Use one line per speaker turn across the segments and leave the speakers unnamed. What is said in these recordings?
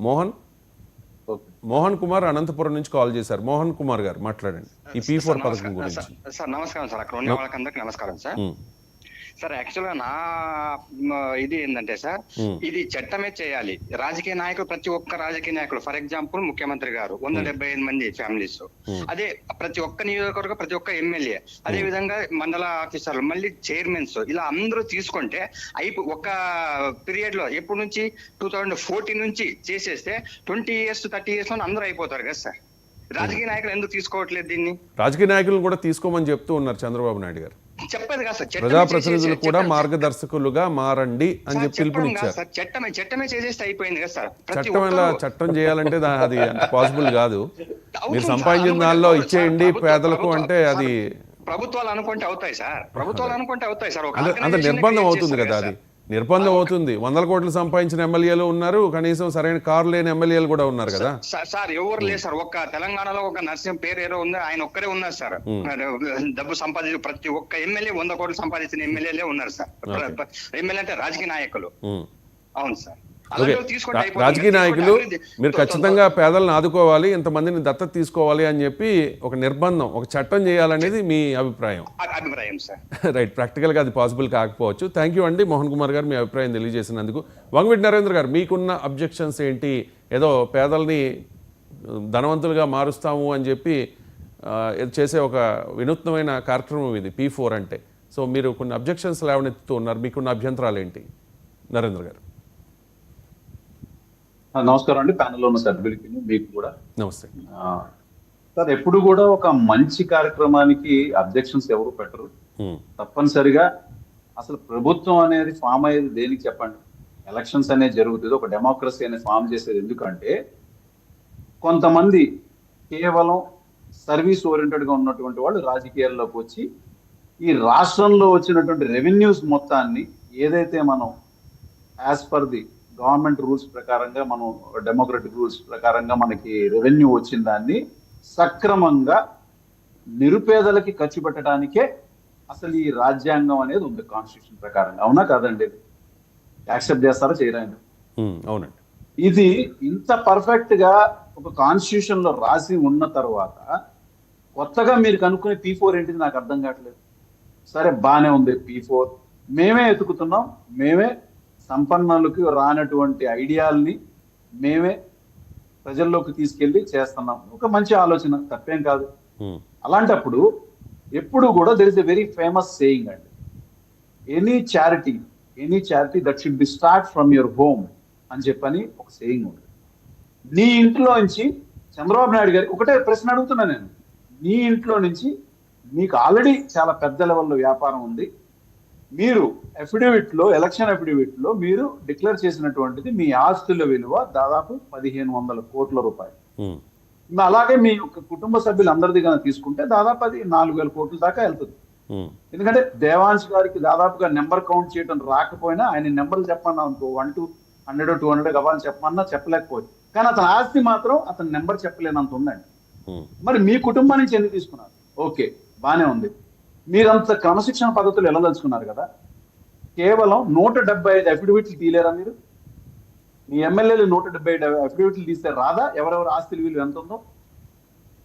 మోహన్? మోహన్ కుమార్ అనంతపురం నుంచి కాల్ చేశారు. మోహన్ కుమార్ గారు మాట్లాడండి. ఈ పీ ఫోర్ పథకం గురించి.
సార్- నమస్కారం సార్. అక్కడ ఉన్న వాళ్ళకందరికి నమస్కారం సార్. సార్ యాక్చువల్గా నా ఇది ఏంటంటే సార్. ఇది చట్టమే చేయాలి. రాజకీయ నాయకులు ప్రతి ఒక్క రాజకీయ నాయకులు ఫర్ ఎగ్జాంపుల్ ముఖ్యమంత్రి గారు వంద డెబ్బై ఐదు మంది ఫ్యామిలీస్. అదే ప్రతి ఒక్క నియోజకవర్గ ప్రతి ఒక్క ఎమ్మెల్యే అదే విధంగా మండల ఆఫీసర్లు మళ్ళీ చైర్మన్స్ ఇలా అందరూ తీసుకుంటే అయిపో ఒక పీరియడ్లో ఎప్పటి నుంచి? టూ థౌజండ్ ఫోర్టీన్ నుంచి చేసేస్తే ట్వంటీ ఇయర్స్ థర్టీ ఇయర్స్లో అందరూ అయిపోతారు కదా సార్. రాజకీయ నాయకులు ఎందుకు తీసుకోవట్లేదు దీన్ని?
రాజకీయ నాయకులను కూడా తీసుకోమని చెప్తూ ఉన్నారు చంద్రబాబు నాయుడు గారు.
చెప్పేది కాదు సార్
ప్రజాప్రతినిధులు కూడా మార్గదర్శకులుగా మారండి అని చెప్పి పిలుపునిచ్చారు
సార్, చట్టమే చట్టమే చేసేస్తే అయిపోయింది కదా సార్.
చట్టం ఎలా చట్టం చేయాలంటే అది పాసిబుల్ కాదు. మీరు సంపాదించిన దానిలో ఇచ్చేయండి పేదలకు అంటే అది
ప్రభుత్వాలు అనుకుంటే అవుతాయి సార్. ప్రభుత్వాలు అనుకుంటే అవుతాయి సార్.
అంత నిర్బంధం అవుతుంది కదా అది. నిర్బంధం అవుతుంది. వందల కోట్లు సంపాదించిన ఎమ్మెల్యేలు ఉన్నారు కనీసం సరైన కారు లేని ఎమ్మెల్యేలు కూడా ఉన్నారు కదా.
సార్- ఎవరు లేదు సార్? ఒక్క తెలంగాణలో ఒక నరసింహ పేరు ఏదో ఉంది ఆయన ఒక్కరే ఉన్నారు సార్. డబ్బు సంపాదించి ప్రతి ఒక్క ఎమ్మెల్యే వంద కోట్లు సంపాదించిన ఎమ్మెల్యేలే ఉన్నారు సార్. ఎమ్మెల్యే అంటే రాజకీయ నాయకులు. అవును సార్.
రాజకీయ నాయకులు మీరు ఖచ్చితంగా పేదలను ఆదుకోవాలి ఇంతమందిని దత్తత తీసుకోవాలి అని చెప్పి ఒక నిర్బంధం ఒక చట్టం చేయాలనేది మీ అభిప్రాయం.
సార్.
రైట్ ప్రాక్టికల్గా అది పాసిబుల్ కాకపోవచ్చు. థ్యాంక్ యూ అండి మోహన్ కుమార్ గారు మీ అభిప్రాయం తెలియజేసినందుకు. వంగవీటి నరేంద్ర గారు మీకున్న అబ్జెక్షన్స్ ఏంటి? ఏదో పేదల్ని ధనవంతులుగా మారుస్తాము అని చెప్పి చేసే ఒక వినూత్నమైన కార్యక్రమం ఇది పీ ఫోర్ అంటే. సో మీరు కొన్ని అబ్జెక్షన్స్ లేవనెత్తుతూ ఉన్నారు మీకున్న అభ్యంతరాలు ఏంటి? నరేంద్ర గారు.
నమస్కారం అండి. ప్యానెల్లో ఉన్న సభ్యులకి మీకు కూడా.
నమస్తే.
సార్ ఎప్పుడు కూడా ఒక మంచి కార్యక్రమానికి అబ్జెక్షన్స్ ఎవరు పెట్టరు. తప్పనిసరిగా అసలు ప్రభుత్వం అనేది ఫామ్ అయ్యేది దేనికి చెప్పండి? ఎలక్షన్స్ అనేది జరుగుతుంది. ఒక డెమోక్రసీ అనేది ఫామ్ చేసేది ఎందుకంటే కొంతమంది కేవలం సర్వీస్ ఓరియంటెడ్గా ఉన్నటువంటి వాళ్ళు రాజకీయాల్లోకి వచ్చి ఈ రాష్ట్రంలో వచ్చినటువంటి రెవెన్యూస్ మొత్తాన్ని ఏదైతే మనం as per the government rules ప్రకారంగా మనం డెమోక్రటిక్ రూల్స్ ప్రకారంగా మనకి రెవెన్యూ వచ్చిన దాన్ని సక్రమంగా నిరుపేదలకి ఖర్చు పెట్టడానికే అసలు ఈ రాజ్యాంగం అనేది ఉంది కాన్స్టిట్యూషన్ ప్రకారంగా. అవునా కాదండి? యాక్సెప్ట్ చేస్తారా? చేయరా అండి?
ఉమ్, అవునండి.
ఇది ఇంత పర్ఫెక్ట్గా ఒక కాన్స్టిట్యూషన్లో రాసి ఉన్న తర్వాత కొత్తగా మీరు కనుక్కునే పీ ఫోర్ ఏంటిది నాకు అర్థం కావట్లేదు. సరే బానే ఉంది పీ ఫోర్. మేమే ఎతుకుతున్నాం మేమే సంపన్నులకి రానటువంటి ఐడియాల్ని మేమే ప్రజల్లోకి తీసుకెళ్ళి చేస్తున్నాం. ఒక మంచి ఆలోచన తప్పేం కాదు. అలాంటప్పుడు ఎప్పుడు కూడా there is a very famous saying అండి. Any charity any charity that should be start from your home అని చెప్పని ఒక సేయింగ్ ఉంది. నీ ఇంట్లో నుంచి చంద్రబాబు నాయుడు గారికి ఒకటే ప్రశ్న అడుగుతున్నా నేను. నీ ఇంట్లో నుంచి మీకు ఆల్రెడీ చాలా పెద్ద లెవెల్లో వ్యాపారం ఉంది. మీరు అఫిడవిట్లో ఎలక్షన్ అఫిడవిట్లో మీరు డిక్లేర్ చేసినటువంటిది మీ ఆస్తుల విలువ దాదాపు పదిహేను వందల కోట్ల రూపాయలు. అలాగే మీ యొక్క కుటుంబ సభ్యులందరిది కనుక తీసుకుంటే దాదాపు అది నాలుగు వేల కోట్ల దాకా వెళ్తుంది. ఎందుకంటే దేవాంశ్ గారికి దాదాపుగా నెంబర్ కౌంట్ చేయడం రాకపోయినా ఆయన నెంబర్లు చెప్పమన్నా అనుకో one two hundred two hundred కావాలని చెప్పమన్నా చెప్పలేకపోయి కానీ అతని ఆస్తి మాత్రం అతని నెంబర్ చెప్పలేనంత ఉందండి. మరి మీ కుటుంబం నుంచి ఎందుకు తీసుకున్నారు? ఓకే బానే ఉంది. మీరంత క్రమశిక్షణ పద్ధతులు వెళ్ళదలుచుకున్నారు కదా? కేవలం నూట డెబ్బై ఐదు అఫిడవిట్లు తీయలేరా మీరు? మీ ఎమ్మెల్యేలు నూట డెబ్బై ఐదు అఫిడవిట్లు తీస్తే రాదా? ఎవరెవరు ఆస్తుల విలువ ఎంత ఉందో?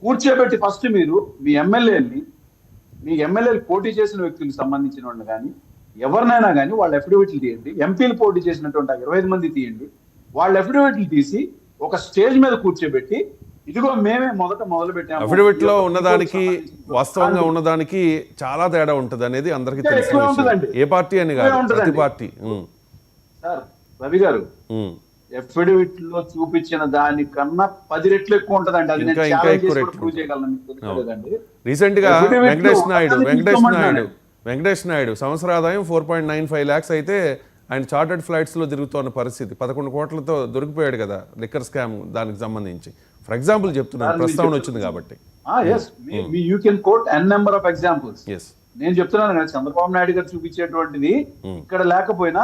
కూర్చోబెట్టి ఫస్ట్ మీరు మీ ఎమ్మెల్యేని మీ ఎమ్మెల్యేలు పోటీ చేసిన వ్యక్తులకు సంబంధించిన వాళ్ళు కానీ ఎవరినైనా కానీ వాళ్ళ అఫిడవిట్లు తీయండి. ఎంపీలు పోటీ చేసినటువంటి ఇరవై ఐదు మంది తీయండి. వాళ్ళ అఫిడవిట్లు తీసి ఒక స్టేజ్ మీద కూర్చోబెట్టి ఇదిగో మేమే మొదట మొదలు పెట్టాము అఫిడవిట్లో
ఉన్నదానికి వాస్తవంగా ఉన్నదానికి చాలా తేడా ఉంటది అనేది అందరికీ. ఏ పార్టీ అని కాదు ప్రతి. పార్టీ.
సార్ రవి గారు ఎఫిడవిట్లో చూపించిన దానికన్నా పది రెట్లు ఎక్కువ ఉంటదండి. అది నేను ఛాలెంజ్ చేసి ప్రూవ్ చేయగలను రీసెంట్గా
వెంకటేష్ నాయుడు వెంకటేష్. నాయుడు వెంకటేష్ నాయుడు సంవత్సర ఆదాయం four point nine five lakhs అయితే ఆయన చార్టర్డ్ ఫ్లైట్స్లో తిరుగుతున్న పరిస్థితి. పదకొండు కోట్లతో దొరికిపోయాడు కదా లిక్కర్ స్కామ్ దానికి సంబంధించి. ఫర్ ఎగ్జాంపుల్ చెప్తున్నాను ప్రస్తావన వచ్చింది కాబట్టి.
You can quote N number of examples నేను చెప్తున్నాను కదా చంద్రబాబు నాయుడు గారు చూపించేటువంటిది
Hmm.
ఇక్కడ లేకపోయినా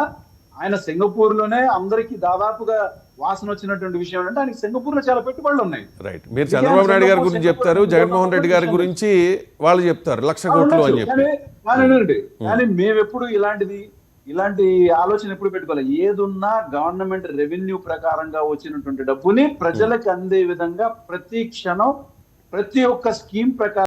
ఆయన సింగపూర్లోనే అందరికి దాదాపుగా వాసన వచ్చినటువంటి విషయం అంటే ఆయనకి సింగపూర్లో చాలా పెట్టుబడులు ఉన్నాయి.
రైట్ మీరు చంద్రబాబు నాయుడు గారి గురించి చెప్తారు జగన్మోహన్ రెడ్డి గారి గురించి వాళ్ళు చెప్తారు లక్ష కోట్లు. అని చెప్పి.
కానీ వినండి. కానీ మేము ఎప్పుడు ఇలాంటిది ఇలాంటి ఆలోచన ఎప్పుడు పెట్టుకోవాలి ఏదున్నా గవర్నమెంట్ రెవెన్యూ ప్రకారంగా వచ్చినటువంటి డబ్బుని ప్రజలకు అందే విధంగా ప్రతి క్షణం ప్రతి ఒక్క స్కీమ్ ప్రకారం